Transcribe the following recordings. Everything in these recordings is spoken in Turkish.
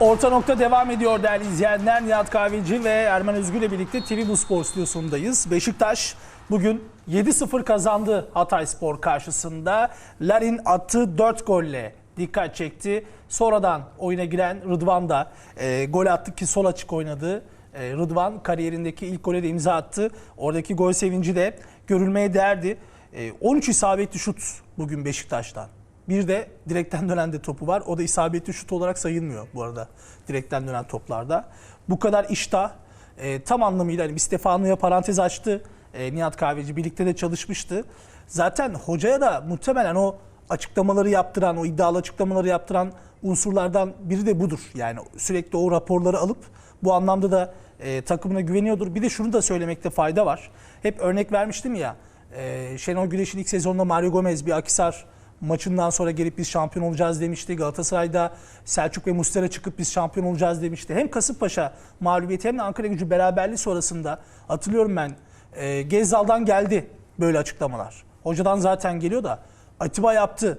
Orta nokta devam ediyor değerli izleyenler. Nihat Kahveci ve Erman Özgür ile birlikte TV Bu Spor stüdyosundayız. Beşiktaş bugün 7-0 kazandı Hatay Spor karşısında. Larin attığı 4 golle dikkat çekti. Sonradan oyuna giren Rıdvan da e, gol attı ki sol açık oynadı. E, Rıdvan kariyerindeki ilk gole de imza attı. Oradaki gol sevinci de görülmeye değerdi. E, 13 isabetli şut bugün Beşiktaş'tan. Bir de direkten dönen de topu var. O da isabetli şut olarak sayılmıyor bu arada direkten dönen toplarda. Bu kadar iştah e, tam anlamıyla hani Stefanu'ya parantez açtı. E, Nihat Kahveci birlikte de çalışmıştı. Zaten hocaya da muhtemelen o açıklamaları yaptıran, o iddialı açıklamaları yaptıran unsurlardan biri de budur. Yani sürekli o raporları alıp bu anlamda da e, takımına güveniyordur. Bir de şunu da söylemekte fayda var. Hep örnek vermiştim ya. E, Şenol Güneş'in ilk sezonunda Mario Gomez bir Akisar maçından sonra gelip biz şampiyon olacağız demişti. Galatasaray'da Selçuk ve Mustera çıkıp biz şampiyon olacağız demişti. Hem Kasımpaşa mağlubiyeti hem de Ankara gücü beraberliği sonrasında hatırlıyorum ben e, Gezzal'dan geldi böyle açıklamalar. Hocadan zaten geliyor da Atiba yaptı.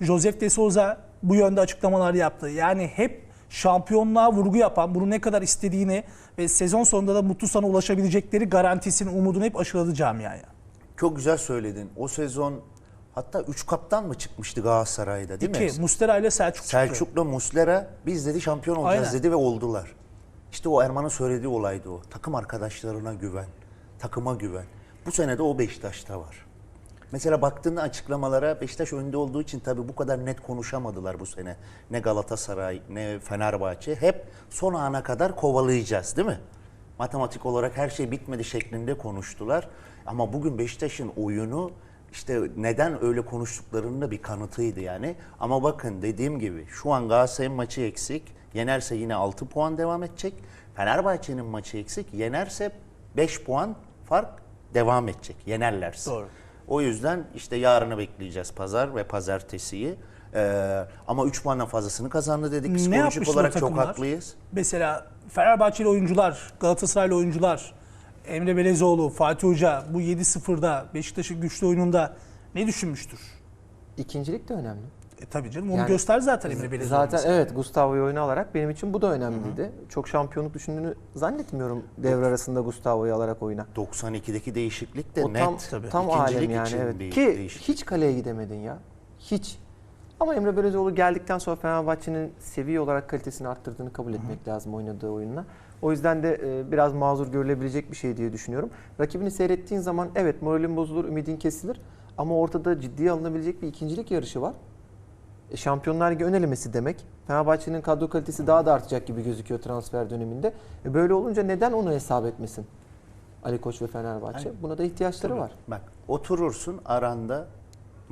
Joseph de Souza bu yönde açıklamalar yaptı. Yani hep şampiyonluğa vurgu yapan, bunu ne kadar istediğini ve sezon sonunda da mutlu sana ulaşabilecekleri garantisini, umudunu hep aşıladı camiaya. Çok güzel söyledin. O sezon hatta 3 kaptan mı çıkmıştı Galatasaray'da değil mi? İki, Mustera ile Selçuk. Selçuk'la Muslera biz dedi şampiyon olacağız Aynen. dedi ve oldular. İşte o Erman'ın söylediği olaydı o. Takım arkadaşlarına güven, takıma güven. Bu sene de o Beşiktaş'ta var. Mesela baktığında açıklamalara Beşiktaş önde olduğu için tabii bu kadar net konuşamadılar bu sene. Ne Galatasaray ne Fenerbahçe. Hep son ana kadar kovalayacağız değil mi? Matematik olarak her şey bitmedi şeklinde konuştular. Ama bugün Beşiktaş'ın oyunu işte neden öyle konuştuklarının da bir kanıtıydı yani. Ama bakın dediğim gibi şu an Galatasaray'ın maçı eksik. Yenerse yine 6 puan devam edecek. Fenerbahçe'nin maçı eksik. Yenerse 5 puan fark devam edecek. Yenerlerse. Doğru. O yüzden işte yarını bekleyeceğiz pazar ve pazartesiyi. Ee, ama 3 puandan fazlasını kazandı dedik. Psikolojik olarak çok haklıyız. Mesela Fenerbahçeli oyuncular, Galatasaraylı oyuncular, Emre Belezoğlu, Fatih Hoca bu 7-0'da Beşiktaş'ın güçlü oyununda ne düşünmüştür? İkincilik de önemli. E tabii canım onu Yani göster zaten Emre Belezoğlu. Zaten mesela. evet Gustavo'yu oyuna alarak benim için bu da önemliydi. Çok şampiyonluk düşündüğünü zannetmiyorum devre arasında Gustavo'yu alarak oyuna. 92'deki değişiklik de O net. tam tabii. tam İkincilik alem yani için evet. Ki değişiklik. hiç kaleye gidemedin ya. Hiç. Ama Emre Belözoğlu geldikten sonra Fenerbahçe'nin seviye olarak kalitesini arttırdığını kabul etmek lazım oynadığı oyunla. O yüzden de e, biraz mazur görülebilecek bir şey diye düşünüyorum. Rakibini seyrettiğin zaman evet moralin bozulur, ümidin kesilir. Ama ortada ciddiye alınabilecek bir ikincilik yarışı var. E, Şampiyonlar Ligi ön elemesi demek. Fenerbahçe'nin kadro kalitesi daha da artacak gibi gözüküyor transfer döneminde. E, böyle olunca neden onu hesap etmesin Ali Koç ve Fenerbahçe? Buna da ihtiyaçları var. Bak oturursun aranda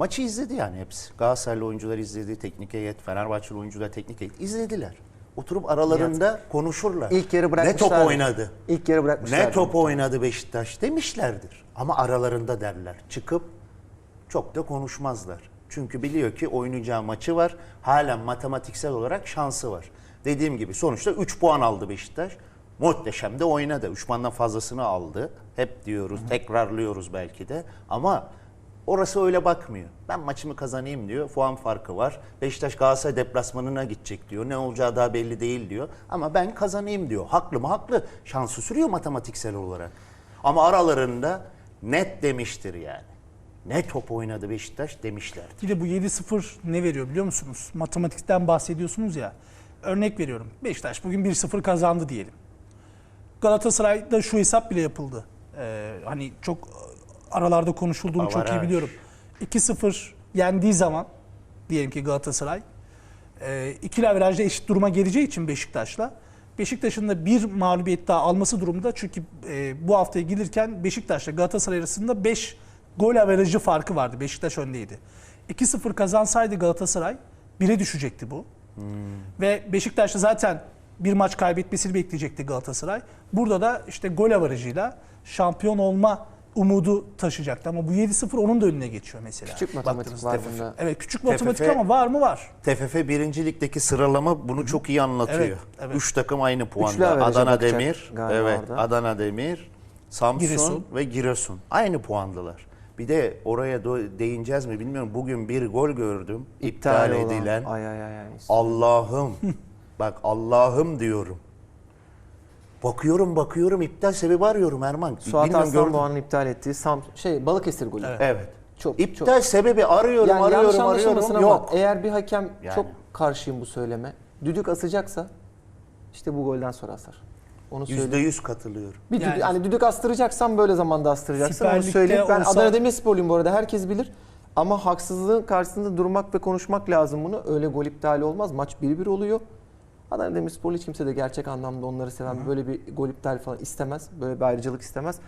maçı izledi yani hepsi. Galatasaraylı oyuncular izledi, teknik heyet, Fenerbahçeli oyuncular teknik heyet izlediler. Oturup aralarında konuşurlar. İlk yarı Ne bırakmışlar. top oynadı? İlk yarı bırakmışlar. Ne top oynadı Beşiktaş demişlerdir. Ama aralarında derler. Çıkıp çok da konuşmazlar. Çünkü biliyor ki oynayacağı maçı var. Halen matematiksel olarak şansı var. Dediğim gibi sonuçta 3 puan aldı Beşiktaş. Muhteşem de oynadı. 3 puandan fazlasını aldı. Hep diyoruz, tekrarlıyoruz belki de. Ama orası öyle bakmıyor. Ben maçımı kazanayım diyor. Puan farkı var. Beşiktaş Galatasaray deplasmanına gidecek diyor. Ne olacağı daha belli değil diyor. Ama ben kazanayım diyor. Haklı mı? Haklı. Şansı sürüyor matematiksel olarak. Ama aralarında net demiştir yani. Ne top oynadı Beşiktaş demişlerdi. Bir de bu 7-0 ne veriyor biliyor musunuz? Matematikten bahsediyorsunuz ya. Örnek veriyorum. Beşiktaş bugün 1-0 kazandı diyelim. Galatasaray'da şu hesap bile yapıldı. Ee, hani çok aralarda konuşulduğunu çok iyi Avaraj. biliyorum. 2-0 yendiği zaman diyelim ki Galatasaray e, ikili averajda eşit duruma geleceği için Beşiktaş'la Beşiktaş'ın da bir mağlubiyet daha alması durumunda çünkü e, bu haftaya gelirken Beşiktaş'la Galatasaray arasında 5 gol averajı farkı vardı. Beşiktaş öndeydi. 2-0 kazansaydı Galatasaray 1'e düşecekti bu. Ve Beşiktaş'ta zaten bir maç kaybetmesini bekleyecekti Galatasaray. Burada da işte gol avarajıyla şampiyon olma umudu taşıyacaktı. Ama bu 7-0 onun da önüne geçiyor mesela. Küçük matematik var TFF. bunda. Evet küçük matematik TFF ama var mı var. TFF 1. Lig'deki sıralama bunu çok iyi anlatıyor. Evet, evet. Üç takım aynı puanda. Adana bakacak Demir, galiba evet, orada. Adana Demir, Samsun Giresun. ve Giresun. Aynı puandalar. Bir de oraya do- değineceğiz mi bilmiyorum. Bugün bir gol gördüm. iptal, olan. edilen. Ay ay ay. ay. Allah'ım. Bak Allah'ım diyorum. Bakıyorum bakıyorum iptal sebebi arıyorum Erman. Suat Arslan Doğan'ın iptal ettiği Sam şey Balıkesir golü. Evet. Çok- İptal çok- sebebi arıyorum Yani arıyorum arıyorum. ama Yok. eğer bir hakem Yani. çok karşıyım bu söyleme. Düdük asacaksa işte bu golden sonra asar. Onu Yüzde söyleyeyim. yüz katılıyorum. Bir Yani- düdük, hani düdük astıracaksan böyle zamanda astıracaksın. Onu söyleyeyim. Ben olsa- Adana Demirsporluyum bu arada herkes bilir. Ama haksızlığın karşısında durmak ve konuşmak lazım bunu. Öyle gol iptali olmaz. Maç 1-1 oluyor. Adana Demirsporlu hiç kimse de gerçek anlamda onları seven böyle bir gol iptali falan istemez. Böyle bir ayrıcalık istemez.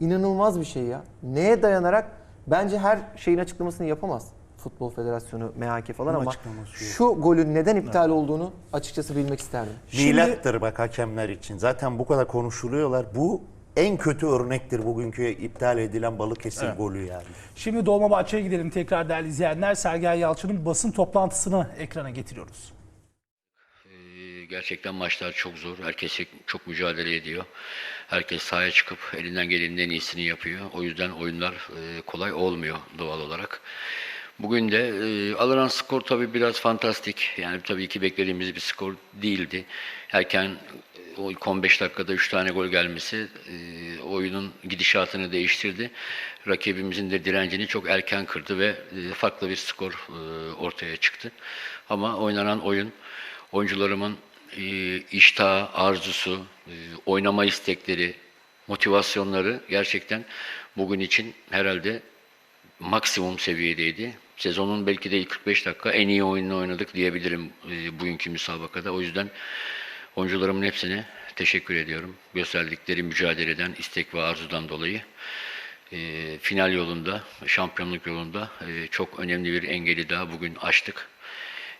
İnanılmaz bir şey ya. Neye dayanarak? Bence her şeyin açıklamasını yapamaz. Futbol Federasyonu, MHK falan Bunun ama açıklaması yok. şu golün neden iptal olduğunu açıkçası bilmek isterdim. Şimdi- Milattır bak hakemler için. Zaten bu kadar konuşuluyorlar. Bu en kötü örnektir bugünkü iptal edilen Balıkesir golü yani. Şimdi Dolmabahçe'ye gidelim tekrar değerli izleyenler. Sergen Yalçın'ın basın toplantısını ekrana getiriyoruz. Gerçekten maçlar çok zor. Herkes çok mücadele ediyor. Herkes sahaya çıkıp elinden gelenin en iyisini yapıyor. O yüzden oyunlar e, kolay olmuyor doğal olarak. Bugün de e, alınan skor tabii biraz fantastik. Yani tabii ki beklediğimiz bir skor değildi. Erken e, o ilk 15 dakikada 3 tane gol gelmesi e, oyunun gidişatını değiştirdi. Rakibimizin de direncini çok erken kırdı ve e, farklı bir skor e, ortaya çıktı. Ama oynanan oyun oyuncularımın e, iştahı, arzusu, e, oynama istekleri, motivasyonları gerçekten bugün için herhalde maksimum seviyedeydi. Sezonun belki de ilk 45 dakika en iyi oyununu oynadık diyebilirim e, bugünkü müsabakada. O yüzden oyuncularımın hepsine teşekkür ediyorum. Gösterdikleri mücadeleden, istek ve arzudan dolayı. E, final yolunda, şampiyonluk yolunda e, çok önemli bir engeli daha bugün aştık.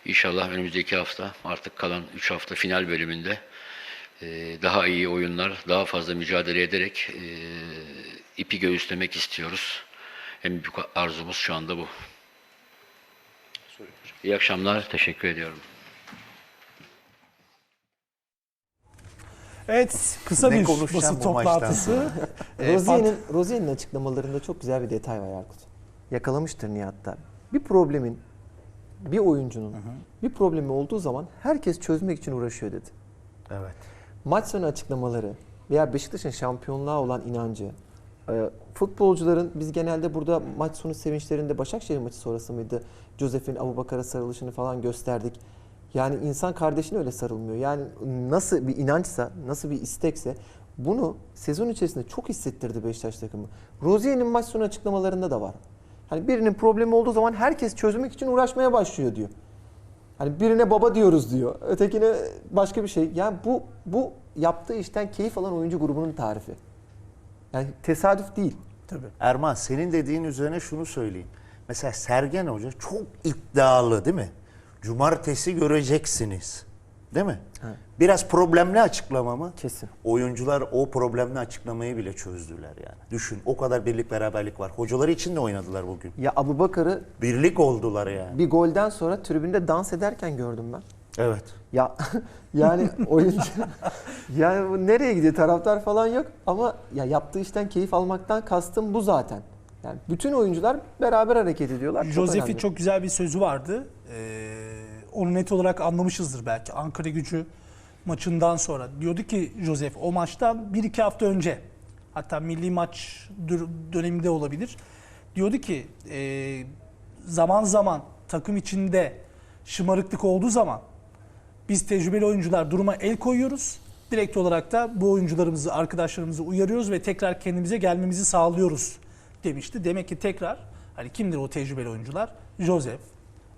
İnşallah önümüzdeki hafta artık kalan 3 hafta final bölümünde e, daha iyi oyunlar, daha fazla mücadele ederek e, ipi göğüslemek istiyoruz. En büyük arzumuz şu anda bu. İyi akşamlar, teşekkür ediyorum. Evet kısa Ne bir basın toplantısı. Rozier'in Rozier'in açıklamalarında çok güzel bir detay var Yarkut. Yakalamıştır Nihat'ta. Bir problemin, bir oyuncunun bir problemi olduğu zaman herkes çözmek için uğraşıyor dedi. Evet. Maç sonu açıklamaları veya Beşiktaş'ın şampiyonluğa olan inancı, e, futbolcuların biz genelde burada maç sonu sevinçlerinde Başakşehir maçı sonrası mıydı? Josef'in Abubakar'a sarılışını falan gösterdik. Yani insan kardeşine öyle sarılmıyor. Yani nasıl bir inançsa, nasıl bir istekse bunu sezon içerisinde çok hissettirdi Beşiktaş takımı. Rozier'in maç sonu açıklamalarında da var. Hani birinin problemi olduğu zaman herkes çözmek için uğraşmaya başlıyor diyor. Hani birine baba diyoruz diyor. Ötekine başka bir şey. Yani bu bu yaptığı işten keyif alan oyuncu grubunun tarifi. Yani tesadüf değil. Tabii. Erman senin dediğin üzerine şunu söyleyeyim. Mesela Sergen Hoca çok iddialı değil mi? Cumartesi göreceksiniz. Değil mi? Evet. Biraz problemli açıklama mı? Kesin. Oyuncular o problemli açıklamayı bile çözdüler yani. Düşün o kadar birlik beraberlik var. Hocaları için de oynadılar bugün. Ya Abubakar'ı Birlik oldular yani. bir golden sonra tribünde dans ederken gördüm ben. Evet. Ya yani oyuncu yani bu nereye gidiyor taraftar falan yok ama ya yaptığı işten keyif almaktan kastım bu zaten. Yani bütün oyuncular beraber hareket ediyorlar. Çok Josef'in önemli. çok güzel bir sözü vardı. Ee, onu net olarak anlamışızdır belki. Ankara gücü maçından sonra. Diyordu ki Josef o maçtan bir iki hafta önce hatta milli maç döneminde olabilir. Diyordu ki e, zaman zaman takım içinde şımarıklık olduğu zaman biz tecrübeli oyuncular duruma el koyuyoruz. Direkt olarak da bu oyuncularımızı, arkadaşlarımızı uyarıyoruz ve tekrar kendimize gelmemizi sağlıyoruz demişti. Demek ki tekrar hani kimdir o tecrübeli oyuncular? Josef,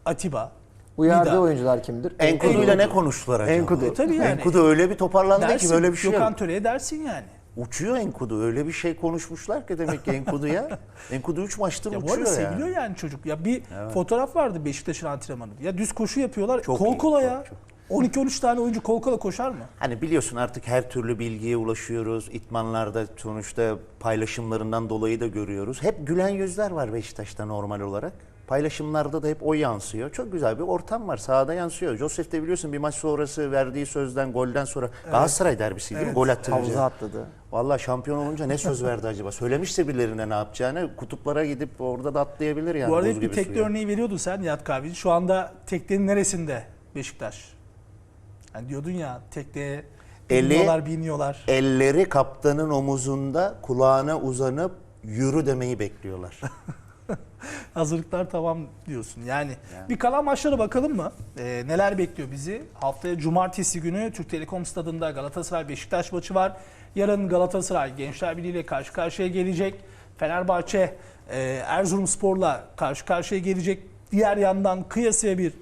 Atiba, Uyardığı Vida. oyuncular kimdir? Enkudu'yla ne konuştular acaba? Enkudu. Tabii yani. Enkudu öyle bir toparlandı Dersin, ki böyle bir şey yok. Gökhan Töre'ye dersin yani. Uçuyor Enkudu. Öyle bir şey konuşmuşlar ki demek ki Enkudu ya. Enkudu 3 maçtır Ya uçuyor yani. seviliyor yani çocuk. Ya bir fotoğraf vardı Beşiktaş'ın antrenmanı. Ya düz koşu yapıyorlar. Çok kol iyi, kola çok, ya. çok. 12-13 tane oyuncu kol kola koşar mı? Hani biliyorsun artık her türlü bilgiye ulaşıyoruz. İtmanlarda sonuçta paylaşımlarından dolayı da görüyoruz. Hep gülen yüzler var Beşiktaş'ta normal olarak. Paylaşımlarda da hep o yansıyor. Çok güzel bir ortam var. Sahada yansıyor. Josef de biliyorsun bir maç sonrası verdiği sözden, golden sonra Galatasaray derbisi değil mi? Gol attırınca. Havuza atladı. Vallahi şampiyon olunca ne söz verdi acaba? Söylemişse birilerine ne yapacağını. Kutuplara gidip orada da atlayabilir yani. bu arada bir tekne suya. örneği veriyordun sen Nihat Kahveci. Şu anda teknenin neresinde Beşiktaş? Hani diyordun ya tekneye Eli- biniyorlar biniyorlar. Elleri kaptanın omuzunda kulağına uzanıp yürü demeyi bekliyorlar. Hazırlıklar tamam diyorsun. Yani, bir kalan maçlara bakalım mı? Ee, neler bekliyor bizi? Haftaya cumartesi günü Türk Telekom Stadı'nda Galatasaray Beşiktaş maçı var. Yarın Galatasaray Gençler Birliği ile karşı karşıya gelecek. Fenerbahçe e, Erzurumspor'la karşı karşıya gelecek. Diğer yandan kıyasıya bir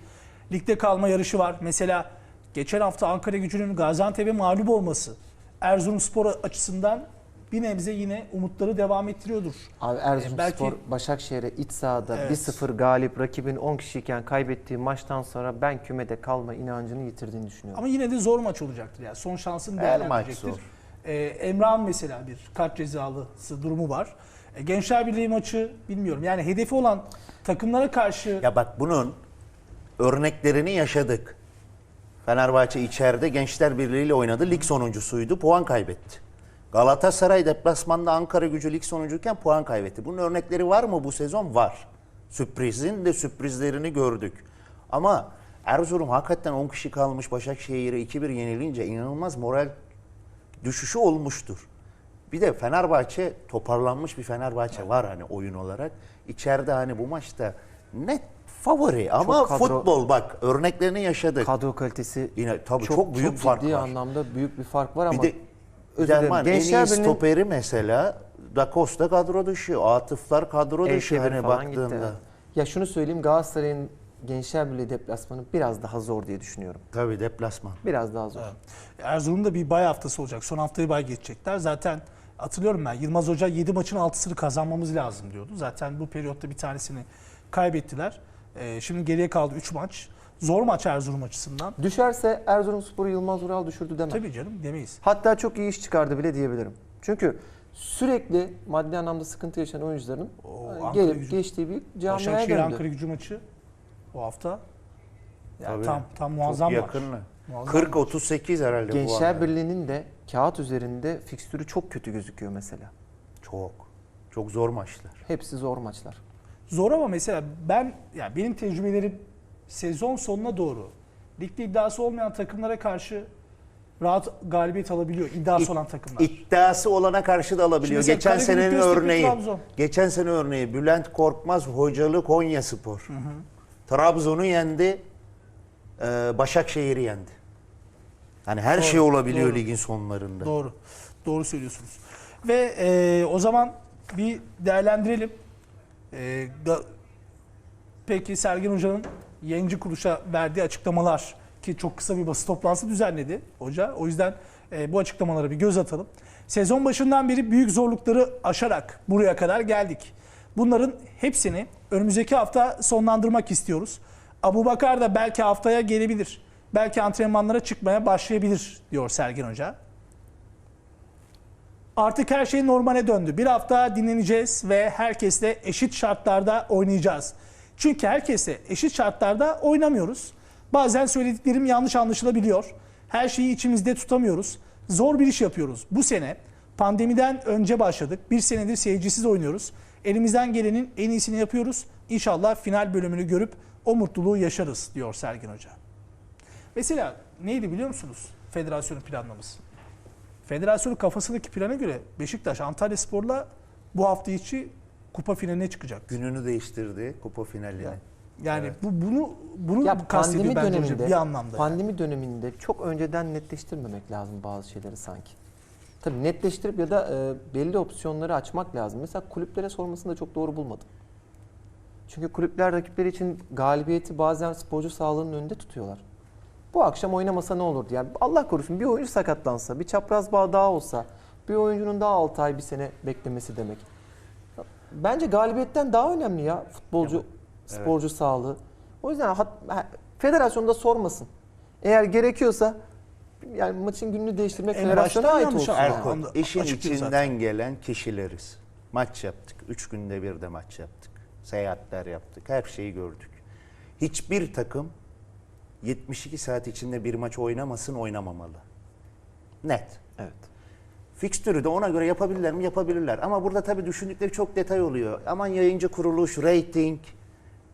ligde kalma yarışı var. Mesela geçen hafta Ankara gücünün Gaziantep'e mağlup olması Erzurumspor açısından bir nebze yine umutları devam ettiriyordur. Abi Erzurumspor belki- Başakşehir'e iç sahada Evet. 1-0 galip rakibin 10 kişiyken kaybettiği maçtan sonra ben kümede kalma inancını yitirdiğini düşünüyorum. Ama yine de zor maç olacaktır. Yani son şansını değerlendirecektir. Ee, Emrah'ın mesela bir kart cezalısı durumu var. Ee, Gençler Birliği maçı bilmiyorum. Yani hedefi olan takımlara karşı Ya bak bunun örneklerini yaşadık. Fenerbahçe içeride Gençler Birliği ile oynadı. Lig sonuncusuydu. Puan kaybetti. Galatasaray deplasmanda Ankara gücü lig sonuncuyken puan kaybetti. Bunun örnekleri var mı bu sezon? Var. Sürprizin de sürprizlerini gördük. Ama Erzurum hakikaten 10 kişi kalmış Başakşehir'e 2-1 yenilince inanılmaz moral düşüşü olmuştur. Bir de Fenerbahçe toparlanmış bir Fenerbahçe var hani oyun olarak. İçeride hani bu maçta net favori ama kadro- futbol bak örneklerini yaşadık. Kadro kalitesi Yine tabii çok büyük fark ciddi var. anlamda büyük bir fark var Bir ama de dilerim. Derman en iyi Gençler stoperi mesela Da Costa kadro dışı, Atıflar kadro dışı Eşeğir hani falan gitti. baktığında. Ya şunu söyleyeyim Galatasaray'ın Gençler Birliği deplasmanı biraz daha zor diye düşünüyorum. Tabii deplasman. Biraz daha zor. Erzurum'da bir bay haftası olacak. Son haftayı bay geçecekler. Zaten hatırlıyorum ben Yılmaz Hoca 7 maçın 6'sını kazanmamız lazım diyordu. Zaten bu periyotta bir tanesini kaybettiler. Ee, şimdi geriye kaldı 3 maç. Zor maç Erzurum açısından. Düşerse Erzurumspor'u Yılmaz Ural düşürdü demem. Tabii canım demeyiz. Hatta çok iyi iş çıkardı bile diyebilirim. Çünkü sürekli maddi anlamda sıkıntı yaşayan oyuncuların O Ankara gelip gücü- geçtiği bir camiaya Başakşehir döndü. Ankara gücü maçı bu hafta. Yani Tabii. tam tam muazzam Çok maç. yakınlı. Muazzam maç. 40-38 herhalde bu Gençler arada. Birliği'nin de kağıt üzerinde fikstürü çok kötü gözüküyor mesela. Çok. Çok zor maçlar. Hepsi zor maçlar. Zor ama mesela ben yani benim tecrübelerim sezon sonuna doğru ligde iddiası olmayan takımlara karşı rahat galibiyet alabiliyor iddiası olan takımlar. İddiası olana karşı da alabiliyor. Şimdi geçen senenin örneği. Trabzon. Geçen sene örneği Bülent Korkmaz hocalı Konya Spor. Trabzon'u yendi. e, Başakşehir'i yendi. Hani her Doğru, şey olabiliyor doğru. ligin sonlarında. Doğru. Doğru söylüyorsunuz. Ve e, o zaman bir değerlendirelim. E, peki Sergen Hoca'nın yayıncı kuruluşa verdiği açıklamalar ki çok kısa bir basın toplantısı düzenledi hoca. O yüzden e, bu açıklamalara bir göz atalım. Sezon başından beri büyük zorlukları aşarak buraya kadar geldik. Bunların hepsini önümüzdeki hafta sonlandırmak istiyoruz. Abu Bakar da belki haftaya gelebilir. Belki antrenmanlara çıkmaya başlayabilir diyor Sergen Hoca. Artık her şey normale döndü. Bir hafta dinleneceğiz ve herkesle eşit şartlarda oynayacağız. Çünkü herkesle eşit şartlarda oynamıyoruz. Bazen söylediklerim yanlış anlaşılabiliyor. Her şeyi içimizde tutamıyoruz. Zor bir iş yapıyoruz. Bu sene pandemiden önce başladık. Bir senedir seyircisiz oynuyoruz. Elimizden gelenin en iyisini yapıyoruz. İnşallah final bölümünü görüp o mutluluğu yaşarız diyor Sergin Hoca. Mesela neydi biliyor musunuz federasyonun planlaması? Federasyonun kafasındaki plana göre Beşiktaş Antalya Spor'la bu hafta içi kupa finaline çıkacak. Gününü değiştirdi kupa finaline. Yani bu bunu bunu Ya kastediyor pandemi bence hocam döneminde, bir anlamda. pandemi döneminde çok önceden netleştirmemek lazım bazı şeyleri sanki. Tabii netleştirip ya da e, belli opsiyonları açmak lazım. Mesela kulüplere sormasını da çok doğru bulmadım. Çünkü kulüpler rakipleri için galibiyeti bazen sporcu sağlığının önünde tutuyorlar. Bu akşam oynamasa ne olurdu? Yani Allah korusun bir oyuncu sakatlansa, bir çapraz bağ daha olsa, bir oyuncunun daha 6 ay bir sene beklemesi demek. Bence galibiyetten daha önemli ya futbolcu, sporcu sağlığı. O yüzden hat, ha- federasyon da sormasın. Eğer gerekiyorsa yani maçın gününü değiştirmek En federasyona ait olsun. yani. Onu işin içinden zaten. gelen kişileriz. Maç yaptık. Üç günde bir de maç yaptık. Seyahatler yaptık. Her şeyi gördük. Hiçbir takım 72 saat içinde bir maç oynamasın oynamamalı. Net. Evet. Fikstürü de ona göre yapabilirler mi? Yapabilirler. Ama burada tabii düşündükleri çok detay oluyor. Aman yayıncı kuruluş, rating,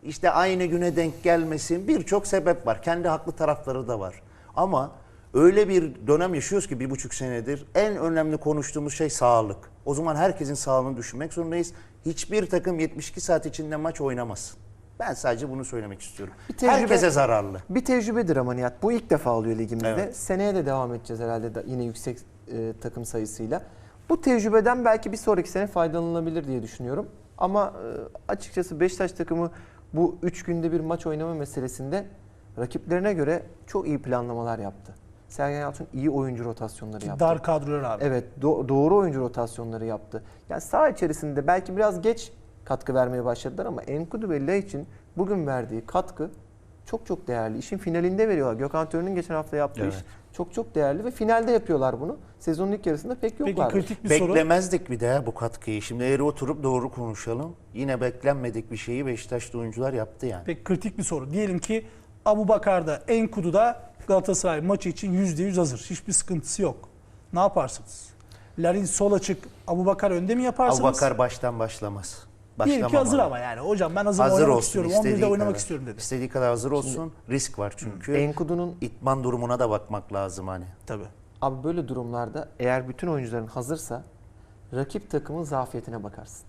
işte aynı güne denk gelmesin. Birçok sebep var. Kendi haklı tarafları da var. Ama Öyle bir dönem yaşıyoruz ki bir buçuk senedir en önemli konuştuğumuz şey sağlık. O zaman herkesin sağlığını düşünmek zorundayız. Hiçbir takım 72 saat içinde maç oynamasın. Ben sadece bunu söylemek istiyorum. Bir tecrübe- Herkese zararlı. Bir tecrübedir ama Nihat. Bu ilk defa oluyor ligimizde. Evet. Seneye de devam edeceğiz herhalde da yine yüksek e, takım sayısıyla. Bu tecrübeden belki bir sonraki sene faydalanılabilir diye düşünüyorum. Ama e, açıkçası Beşiktaş takımı bu 3 günde bir maç oynama meselesinde rakiplerine göre çok iyi planlamalar yaptı. Sergen Yalçın iyi oyuncu rotasyonları yaptı. Dar kadroya rağmen. Evet do- doğru oyuncu rotasyonları yaptı. Yani saha içerisinde belki biraz geç katkı vermeye başladılar ama Enkudu ve Lay için bugün verdiği katkı çok çok değerli. İşin finalinde veriyorlar. Gökhan Tören'in geçen hafta yaptığı iş Evet. çok çok değerli ve finalde yapıyorlar bunu. Sezonun ilk yarısında pek Peki kritik bir soru. Beklemezdik bir de bu katkıyı. Şimdi eğri oturup doğru konuşalım. Yine beklenmedik bir şeyi Beşiktaşlı oyuncular yaptı yani. Peki kritik bir soru. Diyelim ki Abu Bakar'da Enkudu'da Galatasaray maçı için %100 hazır. Hiçbir sıkıntısı yok. Ne yaparsınız? Larin sol açık, Abu Bakar önde mi yaparsınız? Abubakar baştan başlamaz. Diyelim ki hazır ama yani. Hocam ben hazır, Hazır oynamak olsun. istiyorum. istediği 11'de oynamak kadar. istiyorum dedi. İstediği kadar hazır olsun. Risk var çünkü. Enkudu'nun İtman durumuna da bakmak lazım hani. Tabii. abi böyle durumlarda eğer bütün oyuncuların hazırsa rakip takımın zafiyetine bakarsın.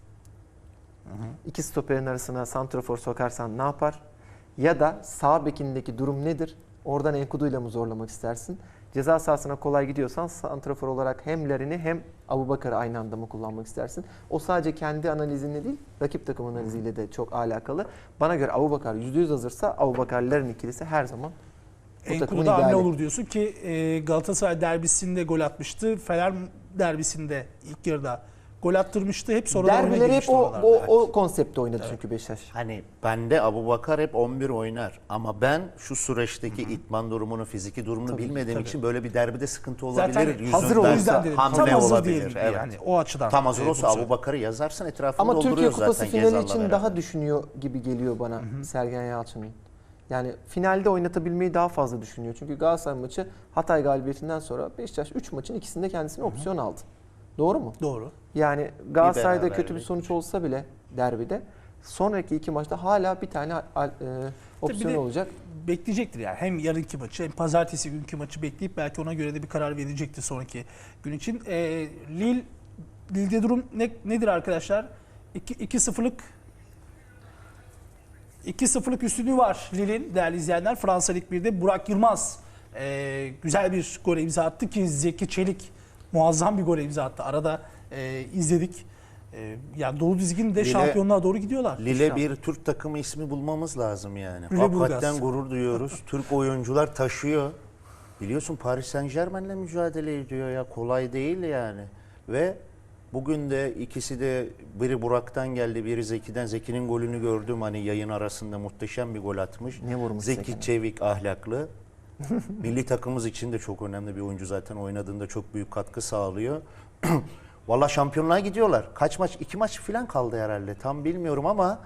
İki stoperin arasına santrafor sokarsan ne yapar? Ya da sağ bekindeki durum nedir? Oradan Enkudu'yla mı zorlamak istersin? Ceza sahasına kolay gidiyorsan santrafor olarak hem Larin'i hem Abubakar'ı aynı anda mı kullanmak istersin? O sadece kendi analizinle değil, rakip takım analiziyle de çok alakalı. Bana göre Abubakar %100 hazırsa Abubakar Larin ikilisi her zaman bu takımın hamle olur diyorsun ki e, Galatasaray derbisinde gol atmıştı. Fener derbisinde ilk yarıda gol attırmıştı. Hep oyuna Derbileri hep o, o, o konsepte oynadı çünkü Beşiktaş. Hani bende Abubakar hep 11 oynar. Ama ben şu süreçteki itman durumunu, fiziki durumunu bilmediğim tabii. için böyle bir derbide sıkıntı olabilir. Zaten Yüzünden hazır o olsa yüzden dedim. hamle Tam hazır olabilir. diyelim Evet. yani o açıdan. Tam hazır olsa söylüyorum. Abubakar'ı yazarsın etrafında Ama Türkiye Kupası zaten finali Gezal'la için beraber. daha düşünüyor gibi geliyor bana Sergen Yalçın'ın. Yani finalde oynatabilmeyi daha fazla düşünüyor. Çünkü Galatasaray maçı Hatay galibiyetinden sonra Beşiktaş 3 maçın ikisinde kendisine opsiyon aldı. Doğru mu? Doğru. Yani Galatasaray'da kötü bir sonuç olsa bile derbide sonraki iki maçta hala bir tane e, opsiyon olacak. bekleyecektir yani. Hem yarınki maçı hem pazartesi günkü maçı bekleyip belki ona göre de bir karar verecektir sonraki gün için. E, Lille, Lille'de durum ne, nedir arkadaşlar? 2-0'lık 2-0'lık üstünlüğü var Lille'in değerli izleyenler. Fransa Lig 1'de Burak Yılmaz e, güzel bir gol imza attı ki Zeki Çelik muazzam bir gol imza attı. Arada e, izledik. E, yani dolu dizgin de Lille- şampiyonluğa doğru gidiyorlar. Lille bir Türk takımı ismi bulmamız lazım yani. Lüleburgaz. Hakikaten gurur duyuyoruz. Türk oyuncular taşıyor. Biliyorsun Paris Saint Germain'le mücadele ediyor ya. Kolay değil yani. Ve bugün de ikisi de biri Burak'tan geldi, biri Zeki'den. Zeki'nin golünü gördüm hani yayın arasında muhteşem bir gol atmış. Ne vurmuş Zeki Zeki'ne? Çevik ahlaklı. Milli takımımız için de çok önemli bir oyuncu zaten oynadığında çok büyük katkı sağlıyor. Valla şampiyonluğa gidiyorlar. Kaç maç? iki maç falan kaldı herhalde. Tam bilmiyorum ama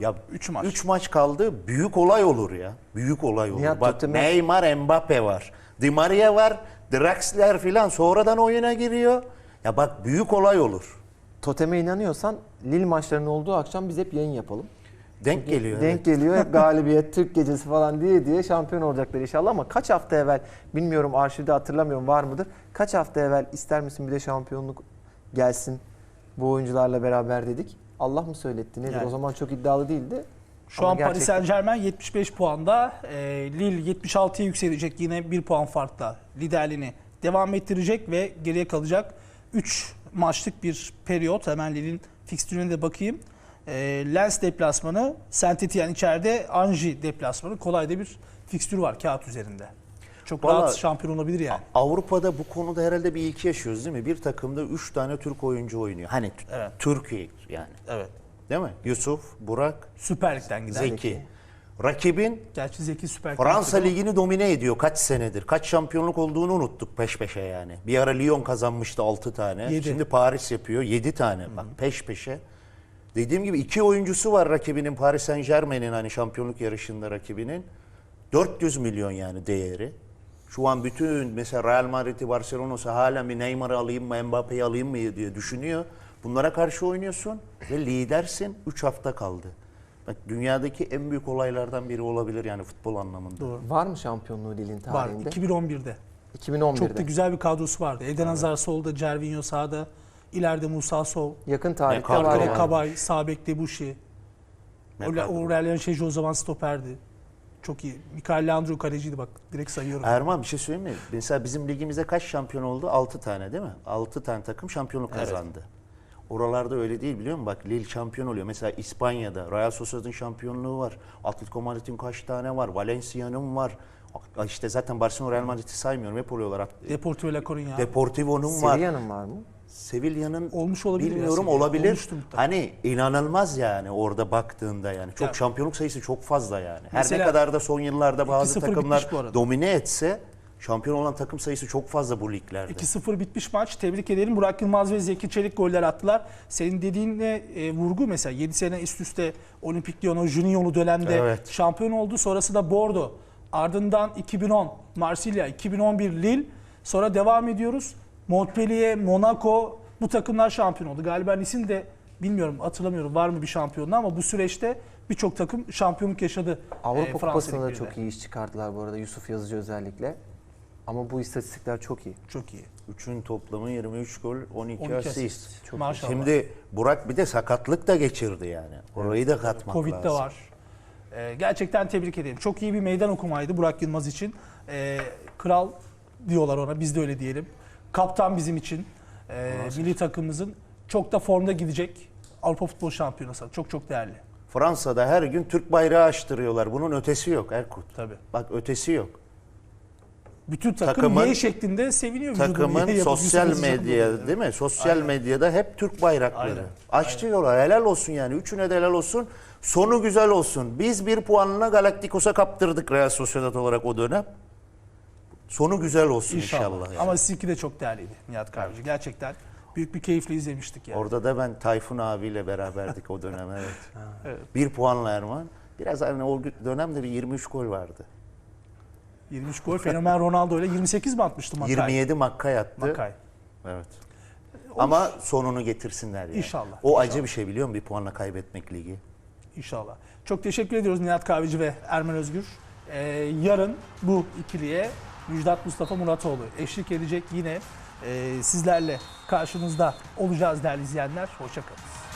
ya Üç maç. 3 maç kaldı. Büyük olay olur ya. Büyük olay olur. Nihat Bak Tottenham- Neymar, Mbappe var. Di Maria var. Draxler filan sonradan oyuna giriyor. Ya bak büyük olay olur. Toteme inanıyorsan Lille maçlarının olduğu akşam biz hep yayın yapalım. Denk geliyor. Denk evet. geliyor hep galibiyet, Türk gecesi falan diye diye şampiyon olacaklar inşallah ama kaç hafta evvel bilmiyorum arşivde hatırlamıyorum var mıdır? Kaç hafta evvel ister misin bir de şampiyonluk gelsin bu oyuncularla beraber dedik. Allah mı söyletti nedir? Yani. O zaman çok iddialı değildi. Şu Ama an Paris gerçekten- Saint Germain 75 puanda. E, Lille 76'ya yükselecek yine 1 puan farkla liderliğini devam ettirecek ve geriye kalacak 3 maçlık bir periyot. Hemen Lille'in fikstürüne de bakayım. E, Lens deplasmanı, Saint Etienne içeride, Anji deplasmanı. Kolay da bir fikstür var kağıt üzerinde. Çok Vallahi- rahat şampiyon olabilir yani. Avrupa'da bu konuda herhalde bir iki yaşıyoruz değil mi? Bir takımda 3 tane Türk oyuncu oynuyor. Hani Evet. Türkiye yani. Evet. Değil mi? Yusuf, Burak, Süper Lig'den giden. Zeki. Rakibin Gerçi Zeki Süper Fransa. Ligi'ni domine ediyor kaç senedir. Kaç şampiyonluk olduğunu unuttuk peş peşe yani. Bir ara Lyon kazanmıştı 6 tane. Yedi. Şimdi Paris yapıyor 7 tane bak peş peşe. Dediğim gibi iki oyuncusu var rakibinin Paris Saint Germain'in hani şampiyonluk yarışında rakibinin. 400 milyon yani değeri. Şu an bütün mesela Real Madrid'i Barcelona'sı hala bir Neymar'ı alayım mı Mbappe'yi alayım mı diye düşünüyor. Bunlara karşı oynuyorsun ve lidersin 3 hafta kaldı. Bak dünyadaki en büyük olaylardan biri olabilir yani futbol anlamında. Doğru. Var mı şampiyonluğu Lille'in Var tarihinde? 2011'de. 2011'de. Çok da güzel bir kadrosu vardı. Eden Hazar solda, Cervinho sağda. İleride Musa Sov, Yakın tarihte var yani. Kabay, Sabek Debushi. Öyle kadro. Aurelien Şeji o zaman stoperdi. Çok iyi. Mikael Leandro kaleciydi bak. Direkt sayıyorum. Erman bir şey söyleyeyim mi? Mesela bizim ligimizde kaç şampiyon oldu? 6 tane değil mi? 6 tane takım şampiyonluk kazandı. Oralarda öyle değil biliyor musun? Bak Lille şampiyon oluyor. Mesela İspanya'da Real Sociedad'ın şampiyonluğu var. Atletico Madrid'in kaç tane var? Valencia'nın var. İşte zaten Barcelona Real Madrid'i saymıyorum. Hep oluyorlar. Deportivo La Coruña. Deportivo'nun var. Sevilla'nın var mı? Sevilla'nın Olmuş olabilir ya bilmiyorum Sevilla. olabilir. Hani inanılmaz yani orada baktığında yani. Çok Ya- şampiyonluk sayısı çok fazla yani. Her Mesela ne kadar da son yıllarda bazı 2-0 takımlar domine etse şampiyon olan takım sayısı çok fazla bu liglerde. 2-0 bitmiş maç. Tebrik edelim. Burak Yılmaz ve Zeki Çelik goller attılar. Senin dediğinle e, vurgu mesela 7 sene üst üste Olimpik Lyon o Junior'lu dönemde Evet. şampiyon oldu. Sonrası da Bordeaux. Ardından 2010 Marsilya, 2011 Lille. Sonra devam ediyoruz. Montpellier, Monaco bu takımlar şampiyon oldu. Galiba Nice'in de bilmiyorum hatırlamıyorum var mı bir şampiyonluğu ama bu süreçte birçok takım şampiyonluk yaşadı. Avrupa e, Kupası'nda da çok iyi iş çıkardılar bu arada Yusuf Yazıcı özellikle. Ama bu istatistikler çok iyi. Çok iyi. Üçün toplamı 23 gol, 12, 12 asist. asist. Çok Maşallah. Şimdi Burak bir de sakatlık da geçirdi yani. Orayı da katmak Covid de lazım. var. Ee, gerçekten tebrik ederim. Çok iyi bir meydan okumaydı Burak Yılmaz için. Ee, kral diyorlar ona, biz de öyle diyelim. Kaptan bizim için, ee, milli takımımızın çok da formda gidecek Avrupa Futbol Şampiyonası. Çok çok değerli. Fransa'da her gün Türk bayrağı açtırıyorlar. Bunun ötesi yok Erkut. Tabii. Bak ötesi yok. Bütün takım Takımın- Y şeklinde seviniyor. vücudunu Takımın Y yapıp sosyal medya değil mi? Sosyal medyada hep Türk bayrakları. Aynen. Açtırıyorlar. Helal olsun yani. Üçüne de helal olsun. Sonu güzel olsun. Biz bir puanla Galacticos'a kaptırdık Real Sociedad olarak o dönem. Sonu güzel olsun inşallah. İnşallah. yani. Ama sizinki de çok değerliydi Nihat Kahveci. Gerçekten büyük bir keyifle izlemiştik yani. Orada da ben Tayfun abiyle beraberdik o dönem evet. Evet. Bir puanla Erman. Biraz hani o dönemde bir 23 gol vardı. 23 gol. Fenomen Ronaldo ile 28 mi atmıştı Makay? 27 Makkay attı. Makay. Evet. Ama sonunu getirsinler yani. İnşallah, O acı bir şey biliyor musun? Bir puanla kaybetmek ligi. İnşallah. Çok teşekkür ediyoruz Nihat Kahveci ve Ermen Özgür. Ee, yarın bu ikiliye Müjdat Mustafa Muratoğlu eşlik edecek yine e, sizlerle karşınızda olacağız değerli izleyenler. Hoşçakalın.